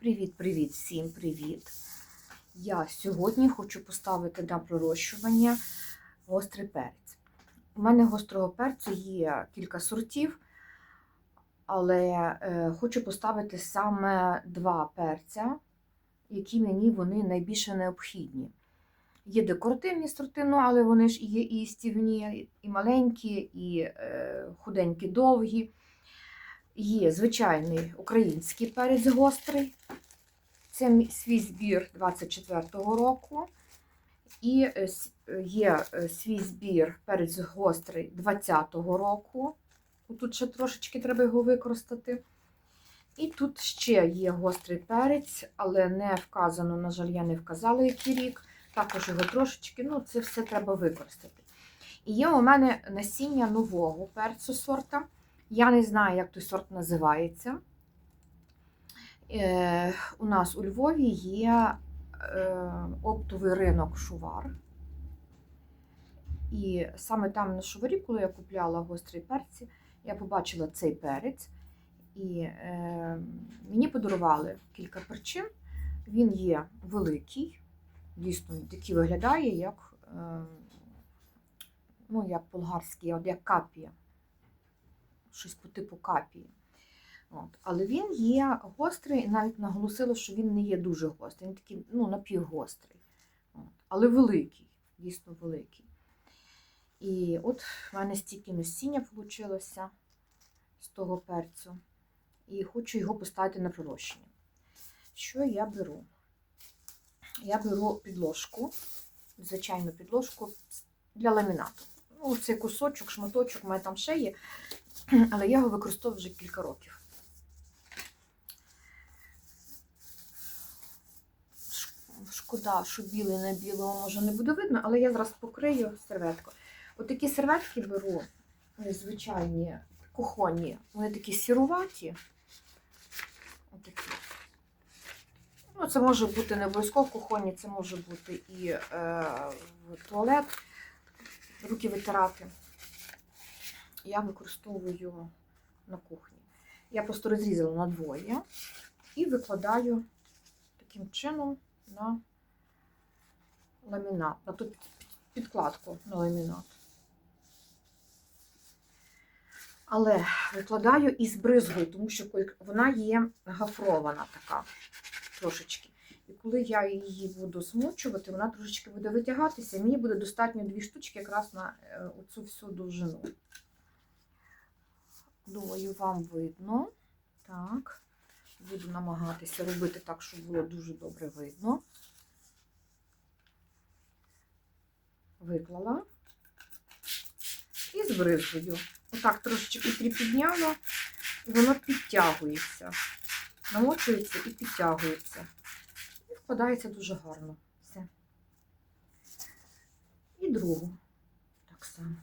Привіт-привіт, всім привіт! Я сьогодні хочу поставити на пророщування гострий перець. У мене гострого перцю є кілька сортів, але е, хочу поставити саме два перця, які мені вони найбільше необхідні. Є декоративні сорти, ну, але вони ж є і стівні, і маленькі, і е, худенькі, довгі. Є звичайний український перець гострий. Це свій збір 24-го року. І е, є е, свій збір перець гострий 20-го року. Тут ще трошечки треба його використати. І тут ще є гострий перець, але не вказано, на жаль, я не вказала, який рік. Також його трошечки, ну, це все треба використати. І є у мене насіння нового перцю сорта. Я не знаю, як той сорт називається. Е, у нас у Львові є е, оптовий ринок шувар. І саме там на шуварі, коли я купляла гострі перці, я побачила цей перець. І е, мені подарували кілька перчин. Він є великий, дійсно такий виглядає, як, е, ну, як болгарський, як капія щось по типу капії. От. Але він є гострий, і навіть наголосила, що він не є дуже гострий, він такий ну, напівгострий. От. Але великий, дійсно великий. І от в мене стільки насіння вийшло з того перцю. І хочу його поставити на пророщення. Що я беру? Я беру підложку, звичайну підложку для ламінату. Ну, цей кусочок, шматочок, у мене там ще є, але я його використовую вже кілька років. Шкода, що білий на білого може не буде видно, але я зараз покрию серветку. Отакі серветки беру, е, звичайні, кухонні, вони такі сіруваті. Отакі. Ну, це може бути не обов'язково кухонні, це може бути і е, в туалет, руки витирати я використовую на кухні. Я просто розрізала на двоє і викладаю таким чином на ламінат, на ту підкладку на ламінат. Але викладаю і збризгую, тому що вона є гафрована така трошечки. І коли я її буду змочувати, вона трошечки буде витягатися. Мені буде достатньо дві штучки якраз на е, оцю всю довжину. Думаю, вам видно. Так. Буду намагатися робити так, щоб було дуже добре видно. Виклала. І збризгую. Отак трошечки припідняла, і воно підтягується. Намочується і підтягується. І вкладається дуже гарно. Все. І другу так само.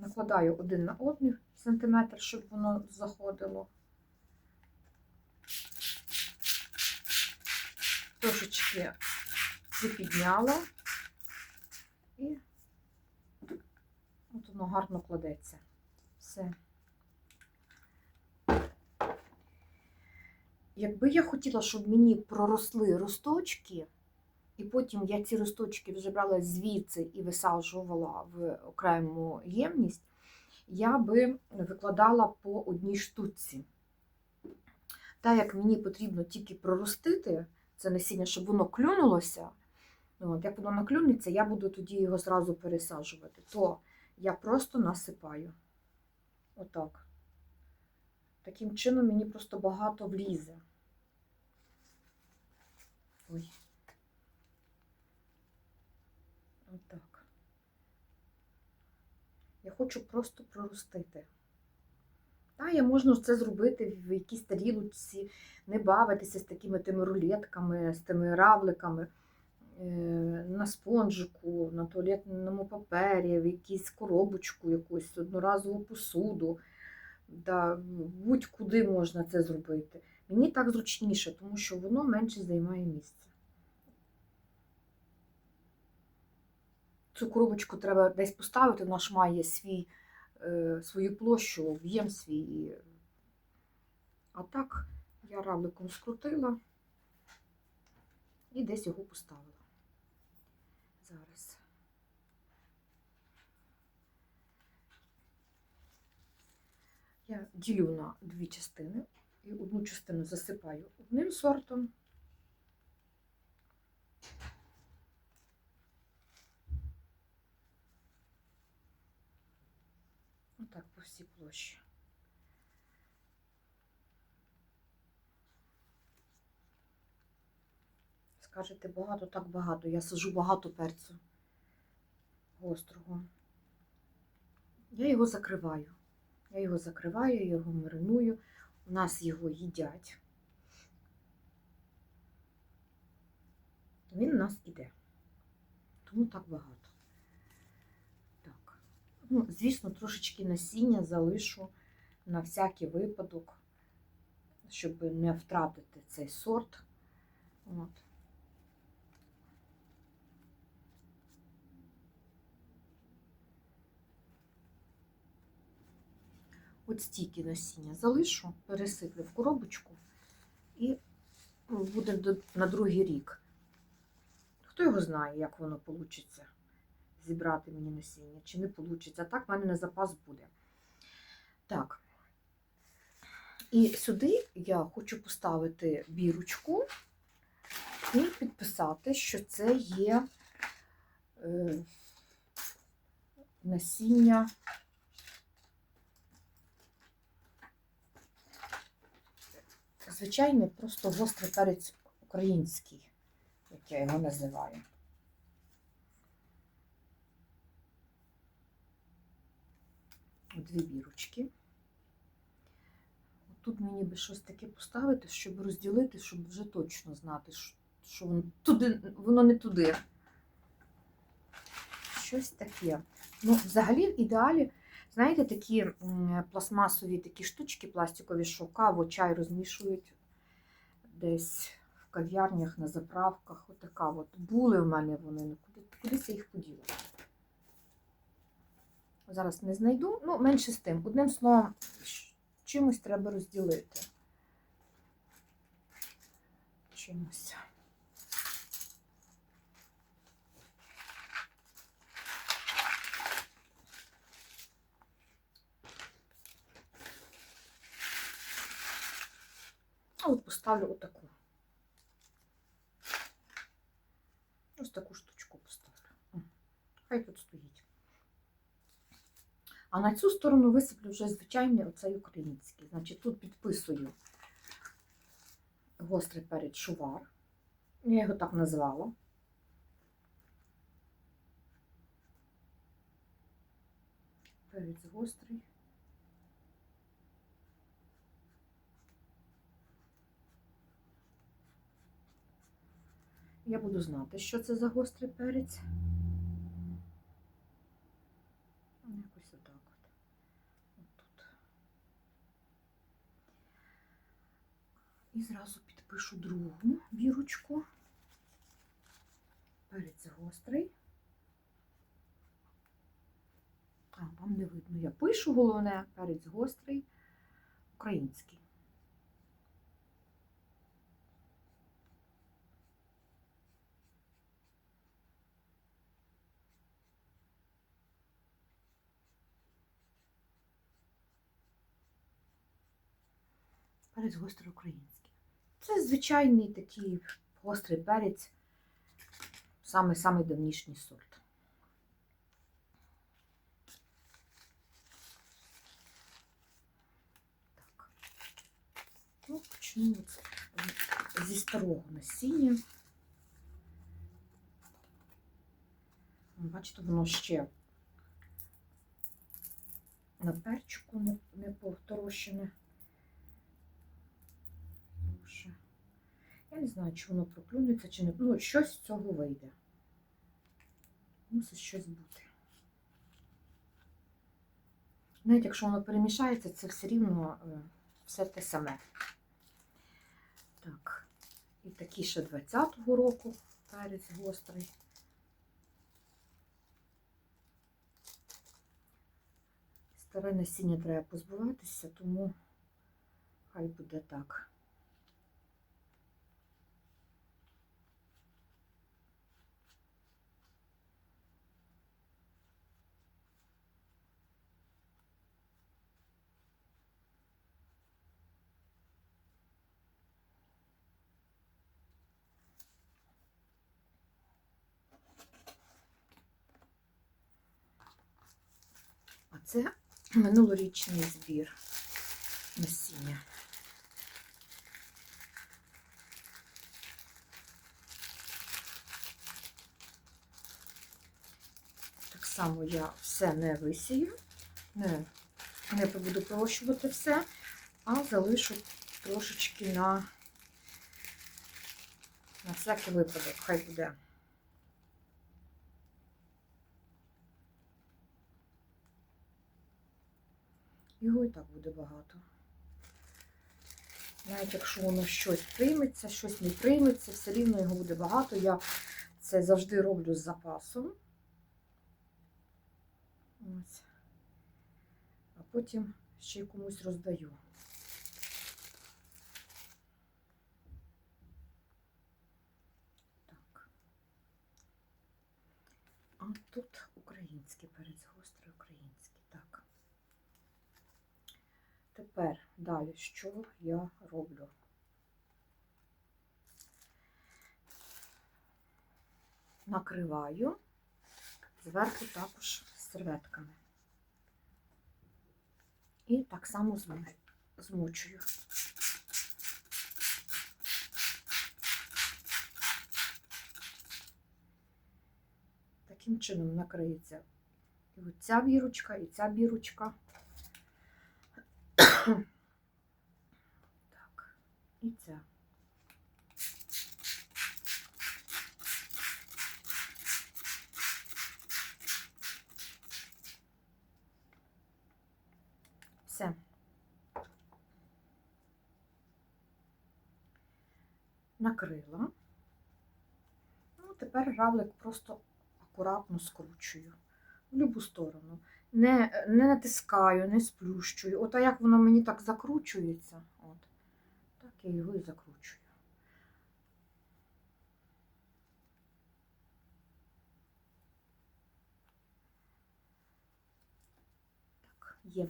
Накладаю один на один сантиметр, щоб воно заходило. Трошечки припідняла і от воно гарно кладеться. Все. Якби я хотіла, щоб мені проросли росточки, і потім я ці росточки вже брала звідси і висаджувала в окрему ємність, я би викладала по одній штуці. Так як мені потрібно тільки проростити це насіння, щоб воно клюнулося, от, як воно наклюнеться, я буду тоді його зразу пересаджувати, то я просто насипаю. Отак. Таким чином мені просто багато влізе. Ой. Отак. Я хочу просто проростити. Та, я можна це зробити в якійсь тарілочці, не бавитися з такими тими рулетками, з тими равликами, е, на спонжику, на туалетному папері, в якійсь коробочку, якусь одноразову посуду. Да, будь-куди можна це зробити. Мені так зручніше, тому що воно менше займає місце. Цю коробочку треба десь поставити, вона ж має свій, е, свою площу, об'єм свій. А так я равликом скрутила і десь його поставила. Зараз. Я ділю на дві частини і одну частину засипаю одним сортом. Отак по всій площі. Скажете, багато, так багато. Я сажу багато перцю гострого. Я його закриваю. Я його закриваю, я його мариную. У нас його їдять. Він у нас іде. Тому так багато. Ну, звісно, трошечки насіння залишу на всякий випадок, щоб не втратити цей сорт. От. От стільки насіння залишу, пересиплю в коробочку і буде на другий рік. Хто його знає, як воно вийде зібрати мені насіння, чи не вийде. Так в мене на запас буде. Так. І сюди я хочу поставити бірочку і підписати, що це є е, насіння. Звичайний, просто гострий перець український, як я його називаю. Дві бірочки. Тут мені би щось таке поставити, щоб розділити, щоб вже точно знати, що- воно туди, воно не туди. Щось таке. Ну, взагалі, в ідеалі, знаєте, такі пластмасові такі штучки пластикові, що каву, чай розмішують десь в кав'ярнях, на заправках. Отака от. Були в мене вони, ну куди, я їх поділа. Зараз не знайду. Ну, менше з тим. Одним словом, чимось треба розділити. Чимось. А от поставлю отаку. Ось таку штучку поставлю. Хай тут стоїть. А на цю сторону висиплю вже звичайний оцей український. Значить, тут підписую гострий перець шувар. Я його так назвала. Перець гострий. Я буду знати, що це за гострий перець. Якось отак от. Отут. І зразу підпишу другу бірочку. Перець гострий. А, вам не видно. Я пишу головне, перець гострий, український. Перець гострий український. Це звичайний такий гострий перець, саме самий давнішній сорт. Так. Ну, почну от зі старого насіння. Бачите, воно ще на перчику не, не. Дуже. Я не знаю, чи воно проклюнеться, чи не. Ну, щось з цього вийде. Мусить щось бути. Навіть якщо воно перемішається, це все рівно е, все те саме. Так. І такий ще 20-го року перець гострий. Старе насіння треба позбуватися, тому Хай буде так. А це минулорічний збір насіння. Так само я все не висію, не, не буду пророщувати все, а залишу трошечки на, на всякий випадок. Хай буде. Його і так буде багато. Навіть якщо воно щось прийметься, щось не прийметься, все рівно його буде багато. Я це завжди роблю з запасом. Ось. А потім ще й комусь роздаю. Так. А тут український перець, гострий український. Так. Тепер далі, що я роблю? Накриваю зверху також серветками. І так само змочую. Таким чином накриється і ця бірочка, і ця бірочка. Так, і ця. Все. Накрила. Ну, тепер равлик просто акуратно скручую в будь-яку сторону. Не, не натискаю, не сплющую. От а як воно мені так закручується, от, так я його і закручую. Так, є.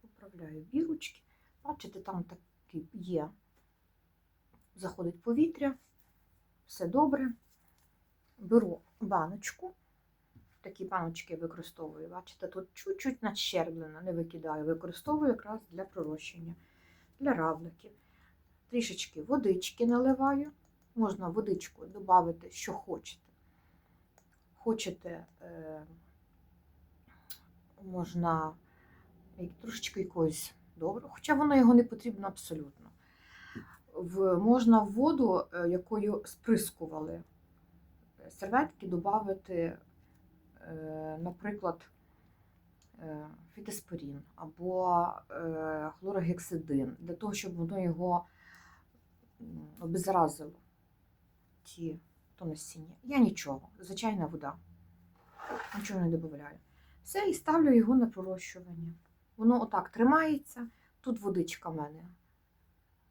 Поправляю бірочки. Бачите, там такі є. Заходить повітря, все добре. Беру баночку. Такі баночки використовую. Бачите, тут чуть-чуть надщерблено, не викидаю. Використовую якраз для пророщення, для равликів. Трішечки водички наливаю. Можна водичку додати, що хочете. Хочете, е, можна трошечки якогось доброго, хоча воно його не потрібно абсолютно. В, можна в воду, е, якою сприскували серветки, додати, наприклад, е, фітоспорін або е, хлорогексидин, для того, щоб воно його м, обеззаразило, ті, то насіння. Я нічого, звичайна вода. Нічого не додаю. Все, і ставлю його на пророщування. Воно отак тримається. Тут водичка в мене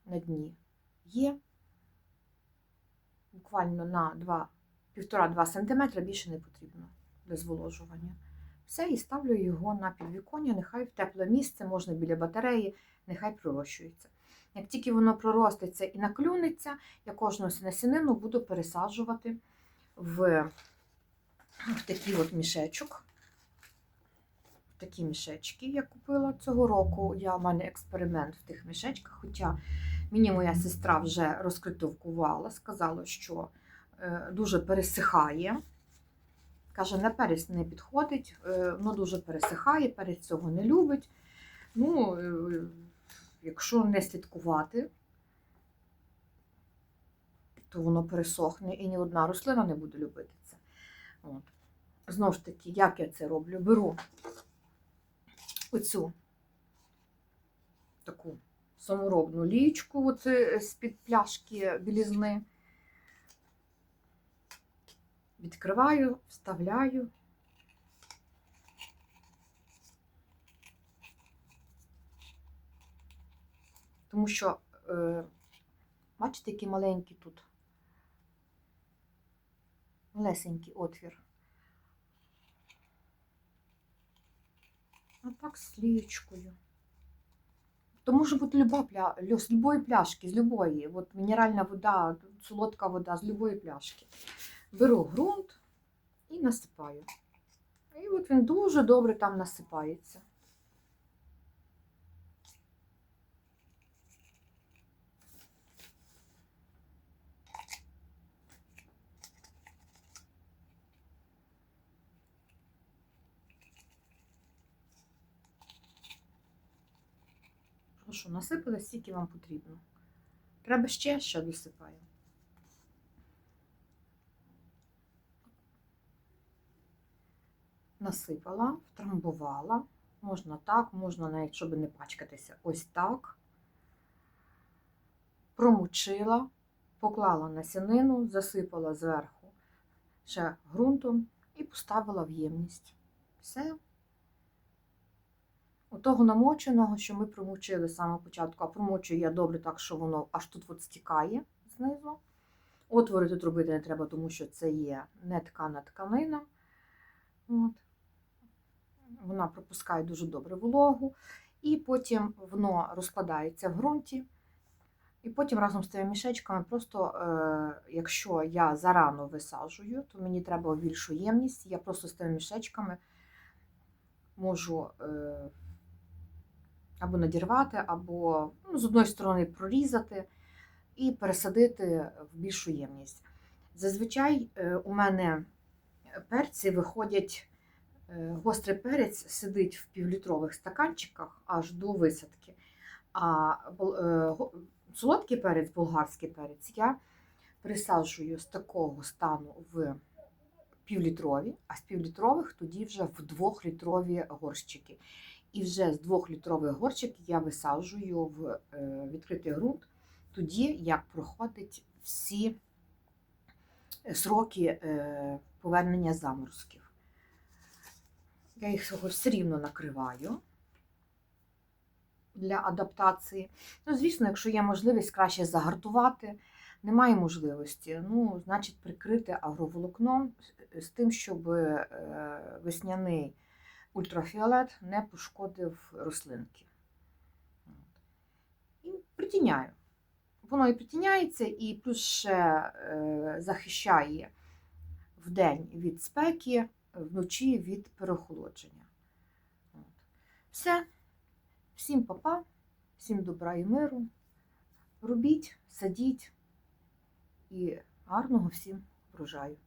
на дні є. Буквально на 1,5-2 см більше не потрібно для зволожування. Все, і ставлю його на підвіконня, нехай в тепле місце, можна біля батареї, нехай пророщується. Як тільки воно проростеться і наклюнеться, я кожну насінину буду пересаджувати в, в такий от мішечок. В такі мішечки я купила цього року. Я, в мене експеримент в тих мішечках, хоча мені моя сестра вже розкритовкувала, сказала, що е, дуже пересихає. Каже, на перець не підходить, е, воно дуже пересихає, перець цього не любить. Ну, е, якщо не слідкувати, то воно пересохне і ні одна рослина не буде любити це. От. Знову ж таки, як я це роблю? Беру оцю таку саморобну лічку з-під пляшки білізни. Відкриваю, вставляю. тому що, е, бачите, який маленький тут малесенький отвір. А так з лієчкою. То може бути люба пля... з любої пляшки, з любої. От мінеральна вода, солодка вода з любої пляшки. Беру ґрунт і насипаю. І от він дуже добре там насипається. Прошу, насипали, скільки вам потрібно. Треба ще, ще досипаю. Насипала, втрамбувала. Можна так, можна навіть, щоб не пачкатися, ось так. Промочила, поклала насінину, засипала зверху ще ґрунтом і поставила в ємність. Все. Отого намоченого, що ми промочили з самого початку, а промочую я добре так, що воно аж тут от стікає знизу. Отвори тут робити не треба, тому що це є не ткана тканина. От. Вона пропускає дуже добре вологу. І потім воно розкладається в ґрунті. І потім разом з тими мішечками, просто е, якщо я зарано висаджую, то мені треба більшу ємність. Я просто з тими мішечками можу е, або надірвати, або ну, з одної сторони прорізати і пересадити в більшу ємність. Зазвичай е, у мене перці виходять, гострий перець сидить в півлітрових стаканчиках аж до висадки. А е, солодкий перець, болгарський перець, я присаджую з такого стану в півлітрові, а з півлітрових тоді вже в двохлітрові горщики. І вже з двохлітрових горщиків я висаджую в е, відкритий ґрунт, тоді як проходить всі сроки е, повернення заморозків. Я їх все рівно накриваю для адаптації. Ну, звісно, якщо є можливість краще загартувати, немає можливості, ну, значить, прикрити агроволокном з- тим, щоб е, весняний ультрафіолет не пошкодив рослинки. І притіняю. Воно і притіняється, і плюс ще е, захищає вдень від спеки, вночі від переохолодження. Все. Всім папа, всім добра і миру. Робіть, садіть і гарного всім врожаю.